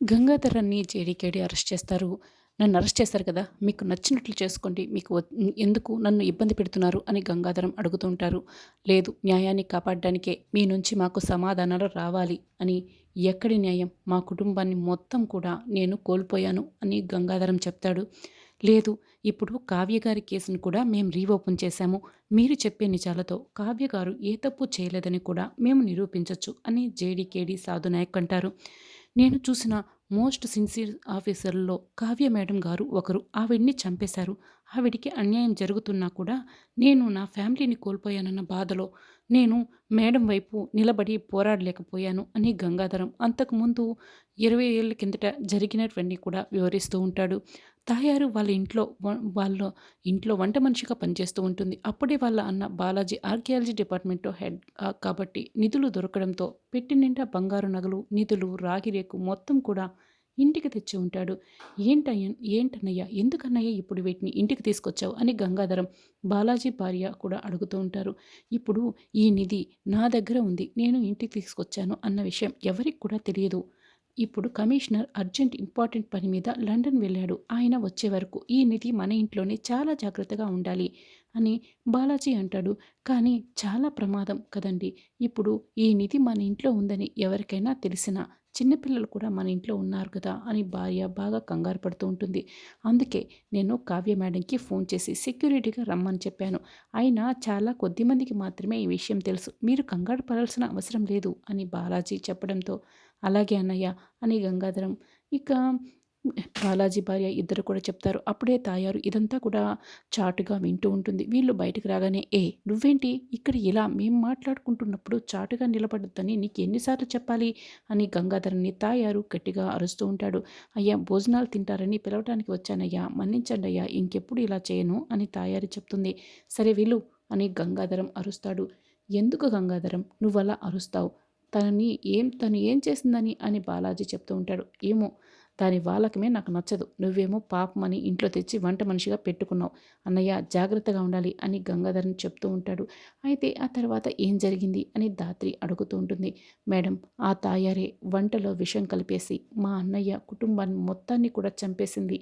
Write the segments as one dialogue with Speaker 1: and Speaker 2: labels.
Speaker 1: గంగాధరాన్ని జేడీకేడీ arrest చేస్తారు. నన్ను arrest చేశారు కదా! మీకు నచ్చినట్లు చేసుకోండి. మీకు ఎందుకు నన్ను ఇబ్బంది పెడుతున్నారు అని గంగాధరం అడుగుతుంటారు లేదు న్యాయాన్ని కాపాడడానికే మీ నుంచి మాకు సమాధానాలు రావాలి అని. ఎక్కడి న్యాయం? మా కుటుంబాన్ని మొత్తం కూడా నేను కోల్పోయాను అని గంగాధరం చెప్తాడు. లేదు ఇప్పుడు కావ్య గారి కేసును కూడా మేము రీఓపెన్ చేశాము. మీరు చెప్పే నిజాలతో కావ్య గారు ఏ తప్పు చేయలేదని కూడా మేము నిరూపించవచ్చు అని జేడీకేడీ సాధునాయక్ అంటారు. నేను చూసిన మోస్ట్ సిన్సియర్ ఆఫీసర్లలో కావ్య మేడం గారు ఒకరు. ఆవిడ్ని చంపేశారు. ఆవిడికి అన్యాయం జరుగుతున్నా కూడా నేను నా ఫ్యామిలీని కోల్పోయానన్న బాధలో నేను మేడం వైపు నిలబడి పోరాడలేకపోయాను అని గంగాధరం అంతకుముందు ఇరవై ఏళ్ళ కిందట జరిగినటువంటి కూడా వివరిస్తూ ఉంటాడు. తాయారు వాళ్ళ ఇంట్లో వాళ్ళ ఇంట్లో వంట మనిషిగా పనిచేస్తూ ఉంటుంది. అప్పుడే వాళ్ళ అన్న బాలాజీ ఆర్కియాలజీ డిపార్ట్మెంట్లో హెడ్ కాబట్టి నిధులు దొరకడంతో పెట్టి నిండా బంగారు నగలు నిధులు రాగిరేకు మొత్తం కూడా ఇంటికి తెచ్చి ఉంటాడు. ఏంటయ్య ఏంటన్నయ్య ఎందుకన్నయ్య ఇప్పుడు వీటిని ఇంటికి తీసుకొచ్చావు? అని గంగాధరం బాలాజీ భార్య కూడా అడుగుతూ ఉంటారు. ఇప్పుడు ఈ నిధి నా దగ్గర ఉంది నేను ఇంటికి తీసుకొచ్చాను అన్న విషయం ఎవరికి కూడా తెలియదు. ఇప్పుడు కమిషనర్ అర్జెంట్ ఇంపార్టెంట్ పని మీద లండన్ వెళ్ళాడు. ఆయన వచ్చే వరకు ఈ నిధి మన ఇంట్లోనే చాలా జాగ్రత్తగా ఉండాలి అని బాలాజీ అంటాడు. కానీ చాలా ప్రమాదం కదండి! ఇప్పుడు ఈ నిధి మన ఇంట్లో ఉందని ఎవరికైనా తెలిసినా చిన్నపిల్లలు కూడా మన ఇంట్లో ఉన్నారు కదా అని భార్య బాగా కంగారు పడుతూ ఉంటుంది. అందుకే నేను కావ్య మేడంకి ఫోన్ చేసి సెక్యూరిటీగా రమ్మని చెప్పాను. అయినా చాలా కొద్ది మందికి మాత్రమే ఈ విషయం తెలుసు. మీరు కంగారు పడాల్సిన అవసరం లేదు అని బాలాజీ చెప్పడంతో అలాగే అన్నయ్య అని గంగాధరం ఇక బాలాజీ భార్య ఇద్దరు కూడా చెప్తారు. అప్పుడే తాయారు ఇదంతా కూడా చాటుగా వింటూ ఉంటుంది. వీళ్ళు బయటకు రాగానే ఏ నువ్వేంటి? ఇక్కడ ఇలా మేము మాట్లాడుకుంటున్నప్పుడు చాటుగా నిలబడద్దని నీకు ఎన్నిసార్లు చెప్పాలి? అని గంగాధరని తాయారు గట్టిగా అరుస్తూ ఉంటాడు. అయ్యా భోజనాలు తింటారని పిలవటానికి వచ్చానయ్యా. మన్నించండి అయ్యా ఇంకెప్పుడు ఇలా చేయను? అని తాయారు చెప్తుంది. సరే వీళ్ళు అని గంగాధరం అరుస్తాడు. ఎందుకు గంగాధరం? నువ్వు అలా అరుస్తావు? తనని ఏం తను ఏం చేసిందని అని బాలాజీ చెప్తూ ఉంటాడు. ఏమో దాని వాళ్ళకమే నాకు నచ్చదు. నువ్వేమో పాపమని ఇంట్లో తెచ్చి వంట మనిషిగా పెట్టుకున్నావు. అన్నయ్య జాగ్రత్తగా ఉండాలి అని గంగాధరని చెప్తూ ఉంటాడు. అయితే ఆ తర్వాత ఏం జరిగింది అని దాత్రి అడుగుతూ ఉంటుంది. మేడం ఆ తాయారే వంటలో విషం కలిపేసి మా అన్నయ్య కుటుంబాన్ని మొత్తాన్ని కూడా చంపేసింది.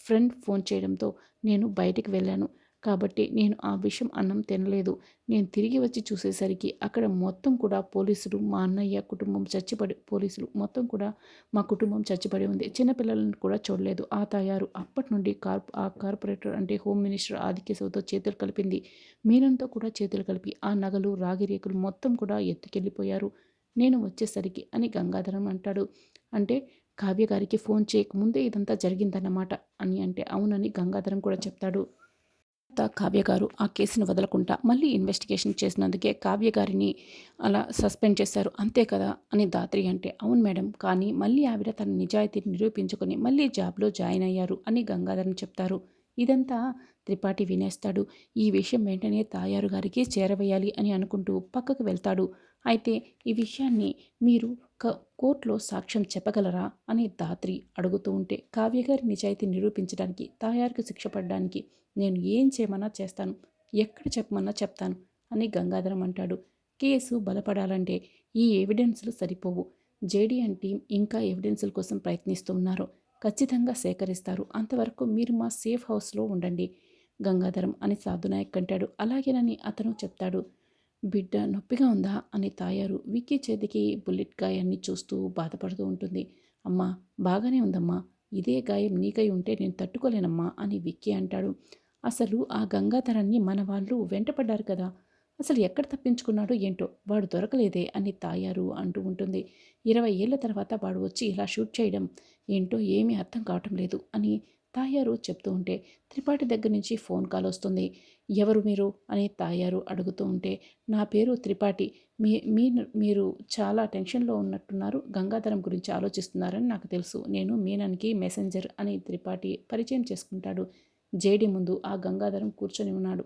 Speaker 1: ఫ్రెండ్ ఫోన్ చేయడంతో నేను బయటికి వెళ్ళాను. కాబట్టి నేను ఆ విషయం అన్నం తినలేదు. నేను తిరిగి వచ్చి చూసేసరికి అక్కడ మొత్తం కూడా పోలీసులు మా అన్నయ్య కుటుంబం చచ్చిపడి పోలీసులు మొత్తం కూడా మా కుటుంబం చచ్చిపడి ఉంది. చిన్నపిల్లలను కూడా చూడలేదు. ఆ తయారు అప్పటి నుండి కార్ప్ ఆ కార్పొరేటర్ అంటే హోమ్ మినిస్టర్ ఆదికేశవతో చేతులు కలిపింది. మీనంతో కూడా చేతులు కలిపి ఆ నగలు రాగి రేకులు మొత్తం కూడా ఎత్తుకెళ్ళిపోయారు. నేను వచ్చేసరికి అని గంగాధరం అంటాడు. అంటే కావ్య గారికి ఫోన్ చేయకముందే ఇదంతా జరిగిందన్నమాట అని అంటే అవునని గంగాధరం కూడా చెప్తాడు. కావ్య గారు ఆ కేసును వదలకుండా మళ్ళీ ఇన్వెస్టిగేషన్ చేసినందుకే కావ్య గారిని అలా సస్పెండ్ చేశారు. అంతే కదా అని దాత్రి అంటే అవును మేడం కానీ మళ్ళీ ఆవిడ తన నిజాయితీని నిరూపించుకొని మళ్ళీ జాబ్లో జాయిన్ అయ్యారు అని గంగాధరని చెప్తారు. ఇదంతా త్రిపాఠి వినేస్తాడు. ఈ విషయం వెంటనే తాయారు గారికి చేరవేయాలి అని అనుకుంటూ పక్కకు వెళ్తాడు. అయితే ఈ విషయాన్ని మీరు కోర్టులో సాక్ష్యం చెప్పగలరా? అని దాత్రి అడుగుతూ ఉంటే కావ్యగారి నిజాయితీ నిరూపించడానికి తాయారికి శిక్ష పడడానికి నేను ఏం చేయమన్నా చేస్తాను. ఎక్కడ చెప్పమన్నా చెప్తాను అని గంగాధరం అంటాడు. కేసు బలపడాలంటే ఈ ఎవిడెన్సులు సరిపోవు. జేడీఎన్ టీం ఇంకా ఎవిడెన్సుల కోసం ప్రయత్నిస్తున్నారు ఖచ్చితంగా సేకరిస్తారు. అంతవరకు మీరు మా సేఫ్ హౌస్లో ఉండండి గంగాధరం అని సాధునాయక్ అంటాడు అలాగేనని అతను చెప్తాడు. బిడ్డ నొప్పిగా ఉందా అని తాయారు. విక్కీ చేతికి బుల్లెట్ గాయాన్ని చూస్తూ బాధపడుతూ ఉంటుంది. అమ్మా బాగానే ఉందమ్మా. ఇదే గాయం నీకై ఉంటే నేను తట్టుకోలేనమ్మా అని విక్కీ అంటాడు. అసలు ఆ గంగాధరాన్ని మన వాళ్ళు వెంటపడ్డారు కదా. అసలు ఎక్కడ తప్పించుకున్నాడో ఏంటో వాడు దొరకలేదే అని తాయారు అంటూ ఉంటుంది. ఇరవై ఏళ్ళ తర్వాత వాడు వచ్చి ఇలా షూట్ చేయడం ఏంటో ఏమీ అర్థం కావటం లేదు అని తాయారు చెప్తూ ఉంటే త్రిపాఠి దగ్గర నుంచి ఫోన్ కాల్ వస్తుంది. ఎవరు మీరు? అని తాయారు అడుగుతూ ఉంటే నా పేరు త్రిపాఠి. మీ మీ మీరు చాలా టెన్షన్లో ఉన్నట్టున్నారు. గంగాధరం గురించి ఆలోచిస్తున్నారని నాకు తెలుసు. నేను మీనన్కి మెసెంజర్ అని త్రిపాఠి పరిచయం చేసుకుంటాడు. జేడి ముందు ఆ గంగాధరం కూర్చొని ఉన్నాడు.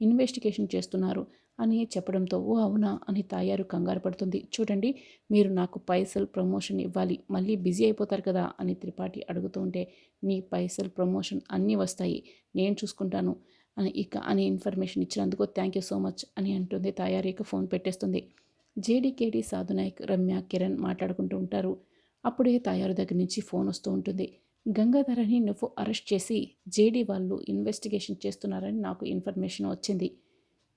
Speaker 1: ఇన్వెస్టిగేషన్ చేస్తున్నారు. అని చెప్పడంతో ఓ అవునా? అని తాయారు కంగారు పడుతుంది. చూడండి మీరు నాకు పైసలు ప్రమోషన్ ఇవ్వాలి. మళ్ళీ బిజీ అయిపోతారు కదా? అని త్రిపాఠి అడుగుతూ ఉంటే నీ పైసలు ప్రమోషన్ అన్నీ వస్తాయి. నేను చూసుకుంటాను. అని ఇక అని ఇన్ఫర్మేషన్ ఇచ్చినందుకు థ్యాంక్ యూ సో మచ్ అని అంటుంది తాయారు. ఇక ఫోన్ పెట్టేస్తుంది. జేడీకేడీ సాధునాయక్ రమ్య కిరణ్ మాట్లాడుకుంటూ ఉంటారు. అప్పుడే తాయారు దగ్గర నుంచి ఫోన్ వస్తూ ఉంటుంది. గంగాధరని నువ్వు అరెస్ట్ చేసి జేడీ వాళ్ళు ఇన్వెస్టిగేషన్ చేస్తున్నారని నాకు ఇన్ఫర్మేషన్ వచ్చింది.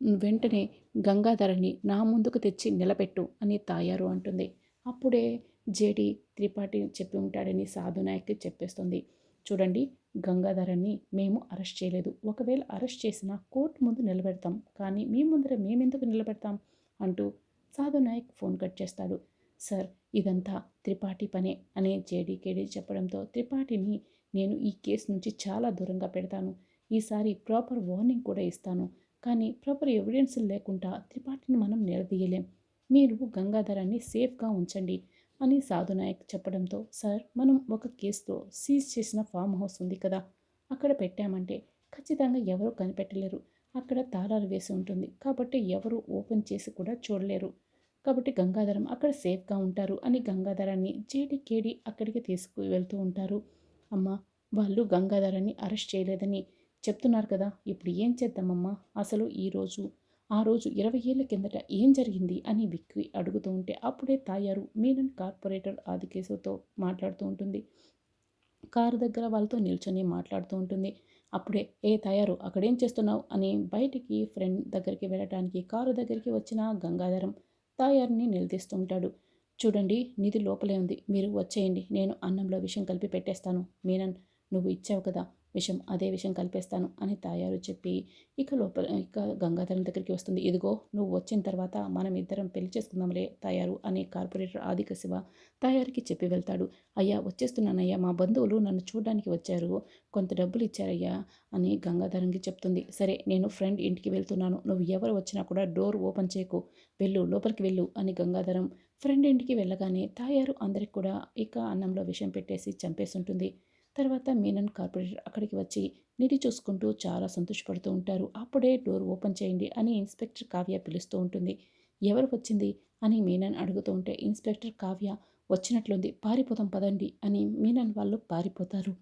Speaker 1: వెంటనే గంగాధరని నా ముందుకు తెచ్చి నిలబెట్టు అని తాయారు అంటుంది. అప్పుడే జేడి త్రిపాఠి చెప్పి ఉంటాడని సాధునాయక్కి చెప్పేస్తుంది. చూడండి గంగాధరని మేము అరెస్ట్ చేయలేదు. ఒకవేళ అరెస్ట్ చేసినా కోర్టు ముందు నిలబెడతాం. కానీ మీ ముందర మేమెందుకు నిలబెడతాం? అంటూ సాధునాయక్ ఫోన్ కట్ చేస్తాడు. సార్ ఇదంతా త్రిపాఠి పనే అనే జేడీకేడీ చెప్పడంతో త్రిపాఠిని నేను ఈ కేసు నుంచి చాలా దూరంగా పెడతాను. ఈసారి ప్రాపర్ వార్నింగ్ కూడా ఇస్తాను. కానీ ప్రాపర్ ఎవిడెన్స్ లేకుండా త్రిపాఠిని మనం నిలదీయలేం. మీరు గంగాధరాన్ని సేఫ్గా ఉంచండి అని సాధునాయక్ చెప్పడంతో సార్ మనం ఒక కేసులో సీజ్ చేసిన ఫామ్ హౌస్ ఉంది కదా అక్కడ పెట్టామంటే ఖచ్చితంగా ఎవరూ కనిపెట్టలేరు. అక్కడ తాళాలు వేసి ఉంటుంది. కాబట్టి ఎవరు ఓపెన్ చేసి కూడా చూడలేరు. కాబట్టి గంగాధరం అక్కడ సేఫ్గా ఉంటారు అని గంగాధరాన్ని జేడి కేడి అక్కడికి తీసుకు వెళ్తూ ఉంటారు. అమ్మ వాళ్ళు గంగాధరాన్ని అరెస్ట్ చేయలేదని చెప్తున్నారు కదా ఇప్పుడు ఏం చేద్దామమ్మా? అసలు ఈరోజు ఆ రోజు ఇరవై ఏళ్ళ కిందట ఏం జరిగింది అని విక్కి అడుగుతూ ఉంటే అప్పుడే తాయారు మీనన్ కార్పొరేటర్ ఆదికేశవ్తో మాట్లాడుతూ ఉంటుంది. కారు దగ్గర వాళ్ళతో నిల్చొని మాట్లాడుతూ ఉంటుంది. అప్పుడే ఏ తయారు అక్కడేం చేస్తున్నావు? అని బయటికి ఫ్రెండ్ దగ్గరికి వెళ్ళటానికి కారు దగ్గరికి వచ్చిన గంగాధరం తాయారుని నిలదీస్తుంటాడు చూడండి నిధి లోపలే ఉంది. మీరు వచ్చేయండి. నేను అన్నంలో విషయం కలిపి పెట్టేస్తాను. మీనన్ నువ్వు ఇచ్చావు కదా విషం అదే విషయం కలిపేస్తాను అని తాయారు చెప్పి ఇక లోపల ఇక గంగాధరం దగ్గరికి వస్తుంది. ఇదిగో నువ్వు వచ్చిన తర్వాత మనం ఇద్దరం పెళ్ళి చేసుకుందాంలే తాయారు అని కార్పొరేటర్ ఆదిక శివ తాయారికి చెప్పి వెళ్తాడు. అయ్యా వచ్చేస్తున్నానయ్యా. మా బంధువులు నన్ను చూడడానికి వచ్చారు. కొంత డబ్బులు ఇచ్చారయ్యా అని గంగాధరంకి చెప్తుంది. సరే నేను ఫ్రెండ్ ఇంటికి వెళ్తున్నాను. నువ్వు ఎవరు వచ్చినా కూడా డోర్ ఓపెన్ చేయకు వెళ్ళు లోపలికి వెళ్ళు అని గంగాధరం ఫ్రెండ్ ఇంటికి వెళ్ళగానే తాయారు అందరికి కూడా ఇక అన్నంలో విషం పెట్టేసి చంపేసి ఉంటుంది తర్వాత మీనన్ కార్పొరేటర్ అక్కడికి వచ్చి నిధి చూసుకుంటూ చాలా సంతోషపడుతూ ఉంటారు. అప్పుడే డోర్ ఓపెన్ చేయండి అని ఇన్స్పెక్టర్ కావ్య పిలుస్తూ ఉంటుంది. ఎవరు వచ్చింది? అని మీనన్ అడుగుతూ ఉంటే ఇన్స్పెక్టర్ కావ్య వచ్చినట్లుంది. పారిపోతాం పదండి అని మీనన్ వాళ్ళు పారిపోతారు.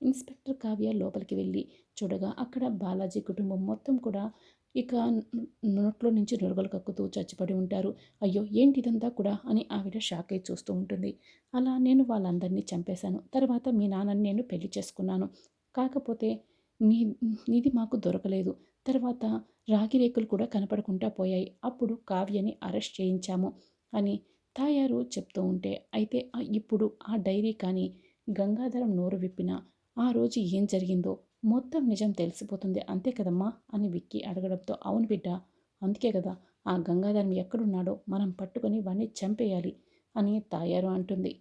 Speaker 1: ఇన్స్పెక్టర్ కావ్య లోపలికి వెళ్ళి చూడగా అక్కడ బాలాజీ కుటుంబం మొత్తం కూడా ఇక నోట్లో నుంచి నురగలు కక్కుతూ చచ్చిపడి ఉంటారు. అయ్యో ఏంటి ఇదంతా కూడా? అని ఆవిడ షాక్ అయి చూస్తూ ఉంటుంది. అలా నేను వాళ్ళందరినీ చంపేశాను. తర్వాత మీ నాన్నని నేను పెళ్ళి చేసుకున్నాను. కాకపోతే నీ నీది మాకు దొరకలేదు. తర్వాత రాగి రేకులు కూడా కనపడకుండా పోయాయి. అప్పుడు కావ్యని అరెస్ట్ చేయించాము అని తాయారు చెప్తూ ఉంటే అయితే ఇప్పుడు ఆ డైరీ కానీ గంగాధరం నోరు విప్పిన ఆ రోజు ఏం జరిగిందో మొత్తం నిజం తెలిసిపోతుంది. అంతే కదమ్మా? అని విక్కి అడగడంతో అవును బిడ్డ అందుకే కదా ఆ గంగాధరం ఎక్కడున్నాడో మనం పట్టుకొని వాడిని చంపేయాలి అని తాయారు అంటుంది.